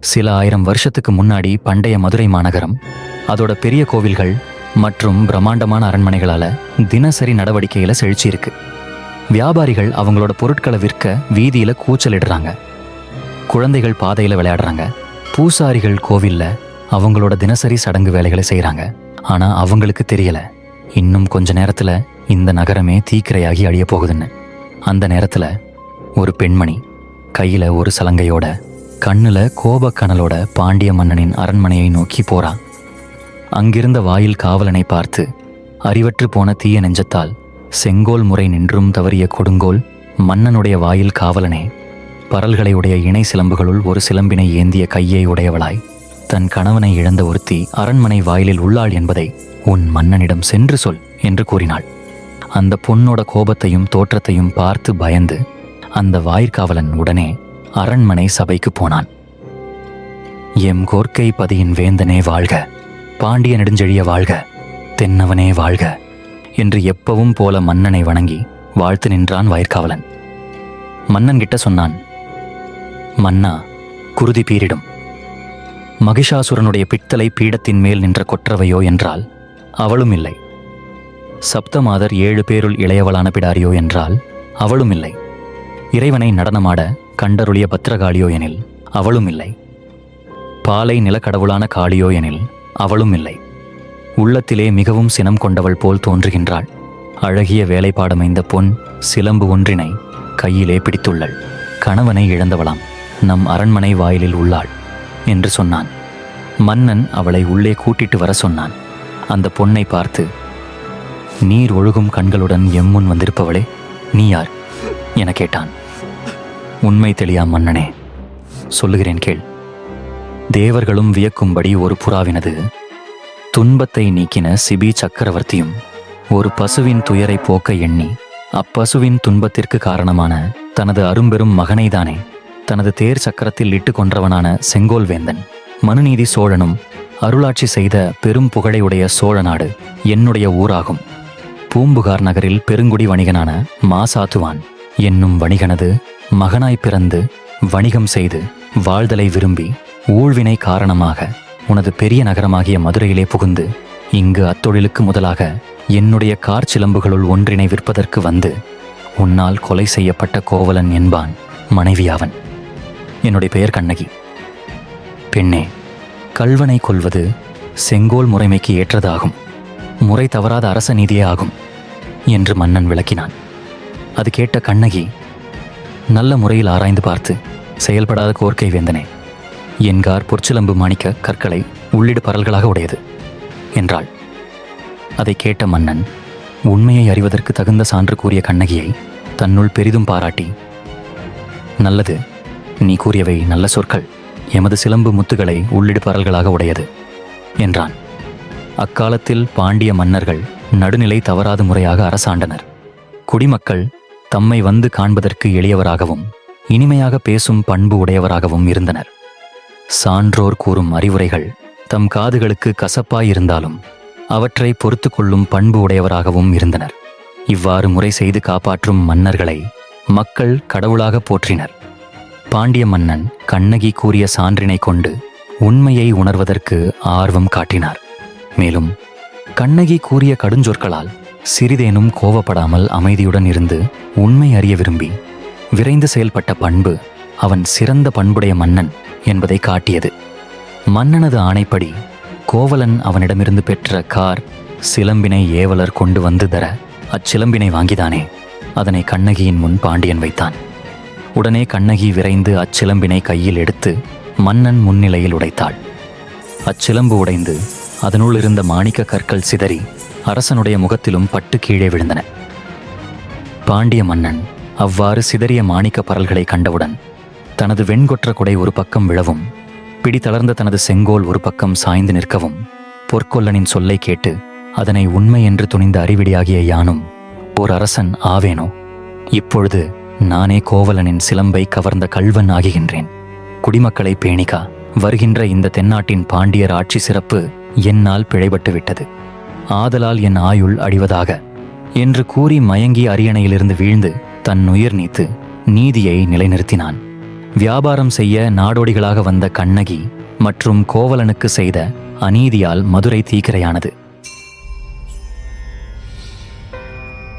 சில ஆயிரம் வருஷத்துக்கு முன்னாடி பண்டைய மதுரை மாநகரம் அதோட பெரிய கோவில்கள் மற்றும் பிரம்மாண்டமான அரண்மனைகளால தினசரி நடவடிக்கையில செழிச்சு இருக்கு வியாபாரிகள் அவங்களோட பொருட்களை விற்க வீதியில கூச்சலிடுறாங்க. குழந்தைகள் பாதையில விளையாடுறாங்க. பூசாரிகள் கோவில்ல அவங்களோட தினசரி சடங்கு வேலைகளை செய்கிறாங்க ஆனா அவங்களுக்கு தெரியல இன்னும் கொஞ்ச நேரத்துல இந்த நகரமே தீக்கிரையாகி அழிய போகுதுன்னு. அந்த நேரத்துல ஒரு பெண்மணி கையில ஒரு சலங்கையோட கண்ணுல கோபக்கனலோட பாண்டிய மன்னனின் அரண்மனையை நோக்கி போறா அங்கிருந்த வாயில் காவலனை பார்த்து அறிவற்று போன தீய நெஞ்சத்தால் செங்கோல் முறை நின்றும் தவறிய கொடுங்கோல் மன்னனுடைய வாயில் காவலனே. பரல்களை உடைய இணை சிலம்புகளுள் ஒரு சிலம்பினை ஏந்திய கையை உடையவளாய் தன் கணவனை இழந்த ஒருத்தி அரண்மனை வாயிலில் உள்ளாள் என்பதை உன் மன்னனிடம் சென்று சொல் என்று கூறினாள். அந்த பொண்ணோட கோபத்தையும் தோற்றத்தையும் பார்த்து பயந்து அந்த வாயிற்காவலன் உடனே அரண்மனை சபைக்கு போனான். எம் கோர்க்கை பதியின் வேந்தனே வாழ்க பாண்டிய நெடுஞ்செழிய வாழ்க தென்னவனே வாழ்க என்று எப்பவும் போல மன்னனை வணங்கி வாழ்த்து நின்றான் வயிற்காவலன். மன்னன் கிட்ட சொன்னான் மன்னா குருதி பீரிடும். மகிஷாசுரனுடைய பித்தளை பீடத்தின் மேல் நின்ற கொற்றவையோ என்றால் அவளும் இல்லை. சப்தமாதர் ஏழு பேருள் இளையவளான பிடாரியோ என்றால் அவளும் இல்லை. இறைவனை நடனமாட கண்டருளிய பத்திரகாளியோ எனில் அவளும் இல்லை. பாலை நிலக்கடவுளான காளியோ எனில் அவளும் இல்லை. உள்ளத்திலே மிகவும் சினம் கொண்டவள் போல் தோன்றுகின்றாள். அழகிய வேலைப்பாடமைந்த பொன் சிலம்பு ஒன்றினை கையிலே பிடித்துள்ளள். கணவனை இழந்தவளாம் நம் அரண்மனை வாயிலில் உள்ளாள் என்று சொன்னான். மன்னன் அவளை உள்ளே கூட்டிட்டு வர சொன்னான். அந்த பொண்ணை பார்த்து நீர் ஒழுகும் கண்களுடன் எம்முன் வந்திருப்பவளே நீ யார்? என கேட்டான். உண்மை தெளியா மன்னனே சொல்லுகிறேன் கேள். தேவர்களும் வியக்கும்படி ஒரு புறாவினது துன்பத்தை நீக்கின சிபி சக்கரவர்த்தியும் ஒரு பசுவின் துயரை போக்க எண்ணி அப்பசுவின் துன்பத்திற்கு காரணமான தனது அரும்பெரும் மகனைதானே தனது தேர் சக்கரத்தில் இட்டு கொன்றவனான செங்கோல்வேந்தன் மனுநீதி சோழனும் அருளாட்சி செய்த பெரும் புகழையுடைய சோழ நாடு என்னுடைய ஊராகும். பூம்புகார் நகரில் பெருங்குடி வணிகனான மாசாத்துவான் என்னும் வணிகனது மகனாய் பிறந்து வணிகம் செய்து வாழ்தலை விரும்பி ஊழ்வினை காரணமாக உனது பெரிய நகரமாகிய மதுரையிலே புகுந்து இங்கு அத்தொழிலுக்கு முதலாக என்னுடைய கார் சிலம்புகளுள் ஒன்றினை விற்பதற்கு வந்து உன்னால் கொலை செய்யப்பட்ட கோவலன் என்பான் மனைவியாவன். என்னுடைய பெயர் கண்ணகி. பெண்ணே கல்வனை கொல்வது செங்கோல் முறைமைக்கு ஏற்றதாகும். முறை தவறாத அரச நீதியே ஆகும் என்று மன்னன் விளக்கினான். அது கேட்ட கண்ணகி நல்ல முறையில் ஆராய்ந்து பார்த்து செயல்படாத கோர்க்கை வேந்தனே என்கார் பொற்சிலம்பு மாணிக்க கற்களை உள்ளிடு பரல்களாக உடையது என்றாள். அதை கேட்ட மன்னன் உண்மையை அறிவதற்கு தகுந்த சான்று கூறிய கண்ணகியை தன்னுள் பெரிதும் பாராட்டி நல்லது நீ கூறியவை நல்ல சொற்கள் எமது சிலம்பு முத்துகளை உள்ளிடு பரல்களாக உடையது என்றான். அக்காலத்தில் பாண்டிய மன்னர்கள் நடுநிலை தவறாத முறையாக அரசாண்டனர். குடிமக்கள் தம்மை வந்து காண்பதற்கு எளியவராகவும் இனிமையாக பேசும் பண்பு உடையவராகவும் இருந்தனர். சான்றோர் கூறும் அறிவுரைகள் தம் காதுகளுக்கு கசப்பாயிருந்தாலும் அவற்றை பொறுத்து கொள்ளும் பண்பு உடையவராகவும் இருந்தனர். இவ்வாறு முறை செய்து காப்பாற்றும் மன்னர்களை மக்கள் கடவுளாக போற்றினர். பாண்டிய மன்னன் கண்ணகி கூறிய சான்றினை கொண்டு உண்மையை உணர்வதற்கு ஆர்வம் காட்டினார். மேலும் கண்ணகி கூறிய கடுஞ்சொற்களால் சிறிதேனும் கோவப்படாமல் அமைதியுடன் இருந்து உண்மை அறிய விரும்பி விரைந்து செயல்பட்ட பண்பு அவன் சிறந்த பண்புடைய மன்னன் என்பதை காட்டியது. மன்னனது ஆணைப்படி கோவலன் அவனிடமிருந்து பெற்ற கார் சிலம்பினை ஏவலர் கொண்டு வந்து தர அச்சிலம்பினை வாங்கிதானே அதனை கண்ணகியின் முன் பாண்டியன் வைத்தான். உடனே கண்ணகி விரைந்து அச்சிலம்பினை கையில் எடுத்து மன்னன் முன்னிலையில் உடைத்தாள். அச்சிலம்பு உடைந்து அதனுள் இருந்த மாணிக்க கற்கள் சிதறி அரசனுடைய முகத்திலும் பட்டு கீழே விழுந்தன. பாண்டிய மன்னன் அவ்வாறு சிதறிய மாணிக்க பரல்களை கண்டவுடன் தனது வெண்கொற்ற குடை ஒரு பக்கம் விழவும் பிடி தளர்ந்த தனது செங்கோல் ஒரு பக்கம் சாய்ந்து நிற்கவும் பொற்கொல்லனின் சொல்லை கேட்டு அதனை உண்மை என்று துணிந்த அறிவிடியாகிய யானும் ஓர் அரசன் ஆவேனோ? இப்பொழுது நானே கோவலனின் சிலம்பை கவர்ந்த கள்வன் ஆகுகின்றேன். குடிமக்களை பேணிகா வருகின்ற இந்த தென்னாட்டின் பாண்டியர் ஆட்சி சிறப்பு என்னால் பிழைபட்டு விட்டது ஆதலால் என் ஆயுள் அழிவதாக என்று கூறி மயங்கி அரியணையிலிருந்து வீழ்ந்து தன் உயிர் நீத்து நீதியை நிலைநிறுத்தினான். வியாபாரம் செய்ய நாடோடிகளாக வந்த கண்ணகி மற்றும் கோவலனுக்கு செய்த அநீதியால் மதுரை தீக்கிரையானது.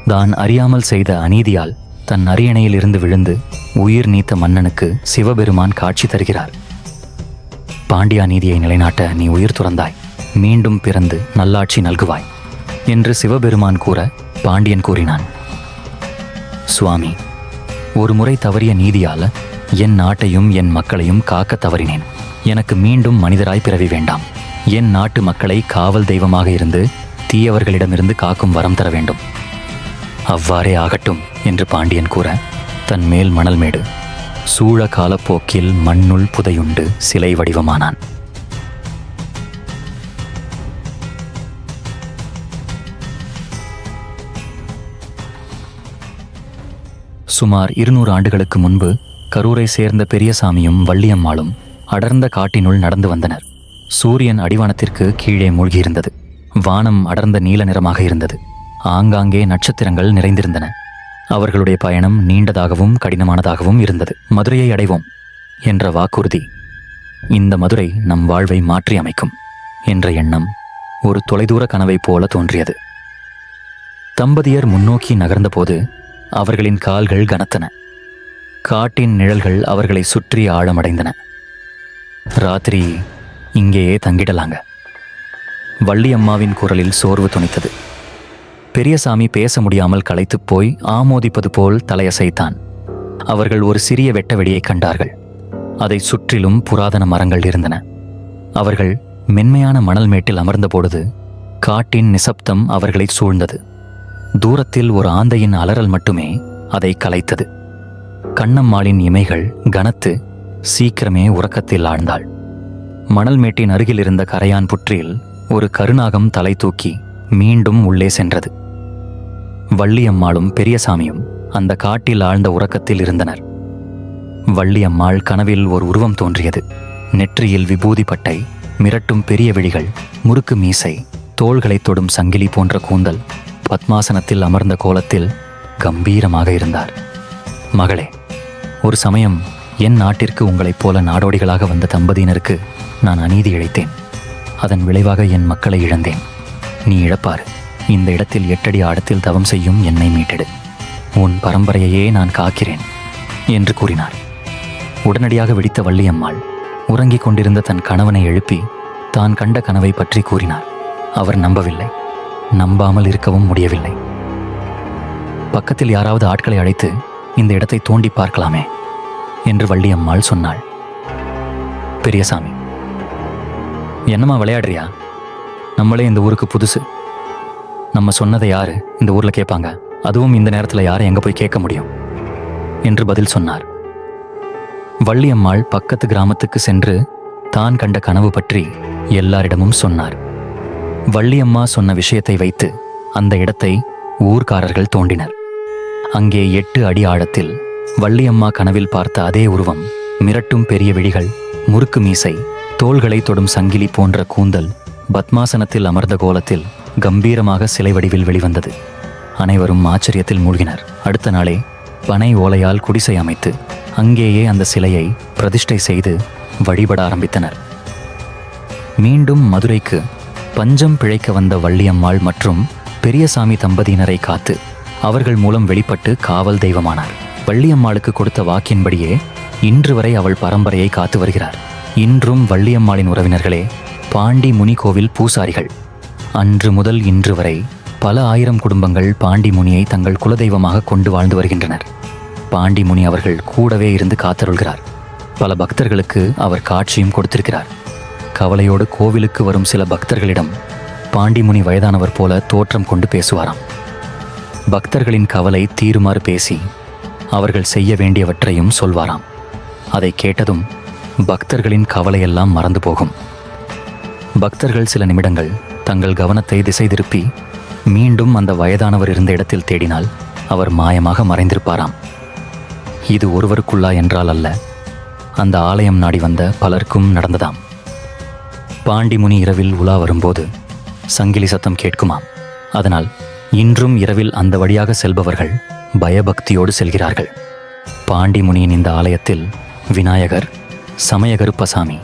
தான் அறியாமல் செய்த அநீதியால் தன் அரியணையில் இருந்து விழுந்து உயிர் நீத்த மன்னனுக்கு சிவபெருமான் காட்சி தருகிறார். பாண்டியா நீதியை நிலைநாட்ட நீ உயிர் துறந்தாய். மீண்டும் பிறந்து நல்லாட்சி நல்குவாய் என்று சிவபெருமான் கூற பாண்டியன் கூறினான். சுவாமி ஒரு முறை தவறிய நீதியால் என் நாட்டையும் என் மக்களையும் காக்க தவறினேன். எனக்கு மீண்டும் மனிதராய் பிறவி வேண்டாம். என் நாட்டு மக்களை காவல் தெய்வமாக இருந்து தீயவர்களிடமிருந்து காக்கும் வரம் தர வேண்டும். அவ்வாறே ஆகட்டும் என்று பாண்டியன் கூற தன் மேல் மணல் மேடு. சூழ காலப்போக்கில் மண்ணுள் புதையுண்டு சிலை வடிவமானான். சுமார் இருநூறு ஆண்டுகளுக்கு முன்பு கரூரை சேர்ந்த பெரியசாமியும் வள்ளியம்மாளும் அடர்ந்த காட்டினுள் நடந்து வந்தனர். சூரியன் அடிவானத்திற்கு கீழே மூழ்கியிருந்தது. வானம் அடர்ந்த நீல நிறமாக இருந்தது. ஆங்காங்கே நட்சத்திரங்கள் நிறைந்திருந்தன. அவர்களுடைய பயணம் நீண்டதாகவும் கடினமானதாகவும் இருந்தது. மதுரையை அடைவோம் என்ற வாக்குறுதி இந்த மதுரை நம் வாழ்வை மாற்றி அமைக்கும் என்ற எண்ணம் ஒரு தொலைதூர கனவைப் போல தோன்றியது. தம்பதியர் முன்னோக்கி நகர்ந்தபோது அவர்களின் கால்கள் கனத்தன. காட்டின் நிழல்கள் அவர்களை சுற்றி ஆழமடைந்தன. ராத்திரி இங்கேயே தங்கிடலாங்க. வள்ளியம்மாவின் குரலில் சோர்வு துணித்தது. பெரியசாமி பேச முடியாமல் களைத்துப் போய் ஆமோதிப்பது போல் தலையசைத்தான். அவர்கள் ஒரு சிறிய வெட்ட வெடியை கண்டார்கள். அதை சுற்றிலும் புராதன மரங்கள் இருந்தன. அவர்கள் மென்மையான மணல் மேட்டில் அமர்ந்தபொழுது காட்டின் நிசப்தம் அவர்களை சூழ்ந்தது. தூரத்தில் ஒரு ஆந்தையின் அலறல் மட்டுமே அதை கலைத்தது. கண்ணம்மாளின் இமைகள் கனத்து சீக்கிரமே உறக்கத்தில் ஆழ்ந்தாள். மணல் மேட்டின் அருகில் இருந்த கரையான் புற்றில் ஒரு கருநாகம் தலை தூக்கி மீண்டும் உள்ளே சென்றது. வள்ளியம்மாளும் பெரியசாமியும் அந்த காட்டில் ஆழ்ந்த உறக்கத்தில் இருந்தனர். வள்ளியம்மாள் கனவில் ஒரு உருவம் தோன்றியது. நெற்றியில் விபூதி பட்டை மிரட்டும் பெரிய விழிகள் முறுக்கு மீசை தோள்களைத் தொடும் சங்கிலி போன்ற கூந்தல் பத்மாசனத்தில் அமர்ந்த கோலத்தில் கம்பீரமாக இருந்தார். மகளே ஒரு சமயம் என் நாட்டிற்கு உங்களைப் போல நாடோடிகளாக வந்த தம்பதியினருக்கு நான் அநீதி இழைத்தேன். அதன் விளைவாக என் மக்களை இழந்தேன். நீ இழப்பார் இந்த இடத்தில் எட்டடி ஆடத்தில் தவம் செய்யும் என்னை மீட்டெடு. உன் பரம்பரையையே நான் காக்கிறேன் என்று கூறினார். உடனடியாக வெடித்த வள்ளியம்மாள் உறங்கிக் கொண்டிருந்த தன் கணவனை எழுப்பி தான் கண்ட கனவை பற்றி கூறினார். அவர் நம்பவில்லை. நம்பாமல் இருக்கவும் முடியவில்லை. பக்கத்தில் யாராவது ஆட்களை அழைத்து இந்த இடத்தை தோண்டி பார்க்கலாமே என்று வள்ளியம்மாள் சொன்னாள். பெரியசாமி என்னம்மா விளையாடுறியா? நம்மளே இந்த ஊருக்கு புதுசு. நம்ம சொன்னதை யாரு இந்த ஊர்ல கேட்பாங்க? அதுவும் இந்த நேரத்தில் யாரை எங்க போய் கேட்க முடியும்? என்று பதில் சொன்னார். வள்ளியம்மாள் பக்கத்து கிராமத்துக்கு சென்று தான் கண்ட கனவு பற்றி எல்லாரிடமும் சொன்னார். வள்ளியம்மா சொன்ன விஷயத்தை வைத்து அந்த இடத்தை ஊர்க்காரர்கள் தோண்டினர். அங்கே எட்டு அடி ஆழத்தில் வள்ளியம்மா கனவில் பார்த்த அதே உருவம் மிரட்டும் பெரிய விழிகள் முறுக்கு மீசை தோள்களை தொடும் சங்கிலி போன்ற கூந்தல் பத்மாசனத்தில் அமர்ந்த கோலத்தில் கம்பீரமாக சிலை வடிவில் வெளிவந்தது. அனைவரும் ஆச்சரியத்தில் மூழ்கினர். அடுத்த நாளே பனை ஓலையால் குடிசை அமைத்து அங்கேயே அந்த சிலையை பிரதிஷ்டை செய்து வழிபட ஆரம்பித்தனர். மீண்டும் மதுரைக்கு பஞ்சம் பிழைக்க வந்த வள்ளியம்மாள் மற்றும் பெரியசாமி தம்பதியினரை காத்து அவர்கள் மூலம் வெளிப்பட்டு காவல் தெய்வமானார். வள்ளியம்மாளுக்கு கொடுத்த வாக்கின்படியே இன்று வரை அவள் பரம்பரையை காத்து வருகிறார். இன்றும் வள்ளியம்மாளின் உறவினர்களே பாண்டி முனி கோவில் பூசாரிகள். அன்று முதல் இன்று வரை பல ஆயிரம் குடும்பங்கள் பாண்டி முனியை தங்கள் குலதெய்வமாக கொண்டு வாழ்ந்து வருகின்றனர். பாண்டி முனி அவர்கள் கூடவே இருந்து காத்தருள்கிறார். பல பக்தர்களுக்கு அவர் காட்சியும் கொடுத்திருக்கிறார். கவலையோடு கோவிலுக்கு வரும் சில பக்தர்களிடம் பாண்டிமுனி வயதானவர் போல தோற்றம் கொண்டு பேசுவாராம். பக்தர்களின் கவலை தீருமாறு பேசி அவர்கள் செய்ய வேண்டியவற்றையும் சொல்வாராம். அதை கேட்டதும் பக்தர்களின் கவலையெல்லாம் மறந்து போகும். பக்தர்கள் சில நிமிடங்கள் தங்கள் கவனத்தை திசை திருப்பி மீண்டும் அந்த வயதானவர் இருந்த இடத்தில் தேடினால் அவர் மாயமாக மறைந்திருப்பாராம். இது ஒருவருக்குள்ளா என்றால் அல்ல அந்த ஆலயம் நாடி வந்த பலருக்கும் நடந்ததாம். பாண்டிமுனி இரவில் உலா வரும்போது சங்கிலி சத்தம் கேட்குமாம். அதனால் இன்றும் இரவில் அந்த வழியாக செல்பவர்கள் பயபக்தியோடு செல்கிறார்கள். பாண்டிமுனியின் இந்த ஆலயத்தில் விநாயகர் சமயகருப்பசாமி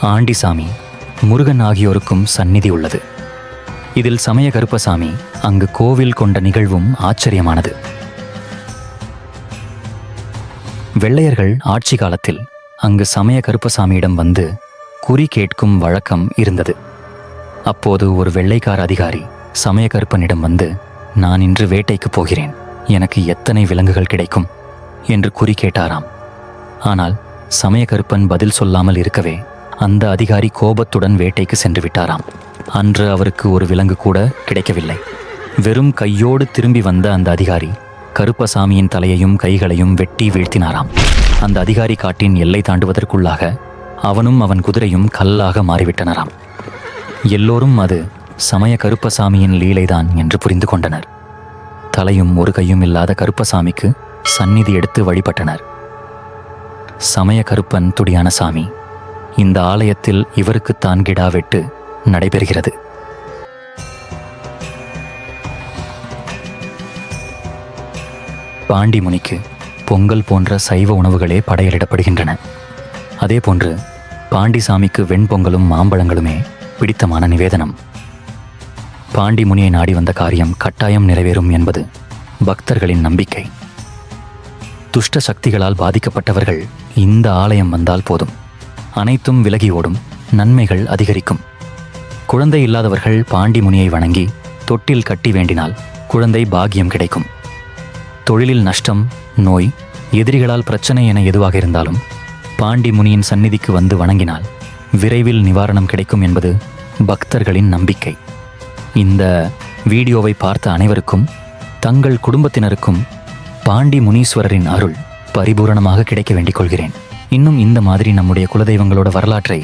ஆண்டிசாமி முருகன் ஆகியோருக்கும் சந்நிதி உள்ளது. இதில் சமயகருப்பசாமி அங்கு கோவில் கொண்ட நிகழ்வும் ஆச்சரியமானது. வெள்ளையர்கள் ஆட்சி காலத்தில் அங்கு சமய கருப்பசாமியிடம் வந்து குறி கேட்கும் வழக்கம் இருந்தது. அப்போது ஒரு வெள்ளைக்கார அதிகாரி சமய வந்து நான் இன்று வேட்டைக்கு போகிறேன். எனக்கு எத்தனை விலங்குகள் கிடைக்கும்? என்று குறி கேட்டாராம். ஆனால் சமயக்கருப்பன் பதில் சொல்லாமல் இருக்கவே அந்த அதிகாரி கோபத்துடன் வேட்டைக்கு சென்று விட்டாராம். அன்று அவருக்கு ஒரு விலங்கு கூட கிடைக்கவில்லை. வெறும் கையோடு திரும்பி வந்த அந்த அதிகாரி கருப்பசாமியின் தலையையும் கைகளையும் வெட்டி வீழ்த்தினாராம். அந்த அதிகாரி காட்டின் எல்லை தாண்டுவதற்குள்ளாக அவனும் அவன் குதிரையும் கல்லாக மாறிவிட்டனராம். எல்லோரும் அது சமய கருப்பசாமியின் லீலைதான் என்று புரிந்து கொண்டனர். தலையும் ஒரு கையும் இல்லாத கருப்பசாமிக்கு சந்நிதி எடுத்து வழிபட்டனர். சமய கருப்பன் துடியான சாமி இந்த ஆலயத்தில் இவருக்குத்தான் கிடா வெட்டு நடைபெறுகிறது. பாண்டி முனிக்கு பொங்கல் போன்ற சைவ உணவுகளே படையலிடப்படுகின்றன. அதே போன்று பாண்டிசாமிக்கு வெண்பொங்கலும் மாம்பழங்களுமே பிடித்தமான நிவேதனம். பாண்டி முனியை நாடி வந்த காரியம் கட்டாயம் நிறைவேறும் என்பது பக்தர்களின் நம்பிக்கை. துஷ்ட சக்திகளால் பாதிக்கப்பட்டவர்கள் இந்த ஆலயம் வந்தால் போதும். அனைத்தும் விலகி ஓடும் நன்மைகள் அதிகரிக்கும். குழந்தை இல்லாதவர்கள் பாண்டி முனியை வணங்கி தொட்டில் கட்டி வேண்டினால் குழந்தை பாகியம் கிடைக்கும். தொழிலில் நஷ்டம் நோய் எதிரிகளால் பிரச்சனை என எதுவாக இருந்தாலும் பாண்டி முனியின் சந்நிதிக்கு வந்து வணங்கினால் விரைவில் நிவாரணம் கிடைக்கும் என்பது பக்தர்களின் நம்பிக்கை. இந்த வீடியோவை பார்த்த அனைவருக்கும் தங்கள் குடும்பத்தினருக்கும் பாண்டி முனீஸ்வரரின் அருள் பரிபூரணமாக கிடைக்க வேண்டிக் கொள்கிறேன். இன்னும் இந்த மாதிரி நம்முடைய குலதெய்வங்களோட வரலாற்றை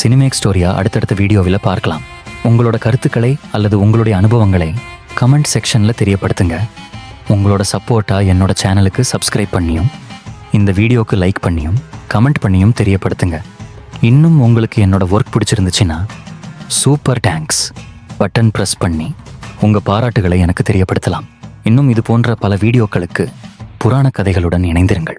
சினிமேக் ஸ்டோரியா அடுத்தடுத்த வீடியோவில் பார்க்கலாம். உங்களோட கருத்துக்களை அல்லது உங்களுடைய அனுபவங்களை கமெண்ட் செக்ஷனில் தெரியப்படுத்துங்க. உங்களோட சப்போர்ட்டாக என்னோட சேனலுக்கு சப்ஸ்கிரைப் பண்ணியும் இந்த வீடியோவுக்கு லைக் பண்ணியும் கமெண்ட் பண்ணியும் தெரியப்படுத்துங்க. இன்னும் உங்களுக்கு என்னோட ஒர்க் பிடிச்சிருந்துச்சுன்னா சூப்பர் டேங்க்ஸ் பட்டன் ப்ரெஸ் பண்ணி உங்கள் பாராட்டுகளை எனக்கு தெரியப்படுத்தலாம். இன்னும் இது போன்ற பல வீடியோக்களுக்கு புராண கதைகளுடன் இணைந்திருங்கள்.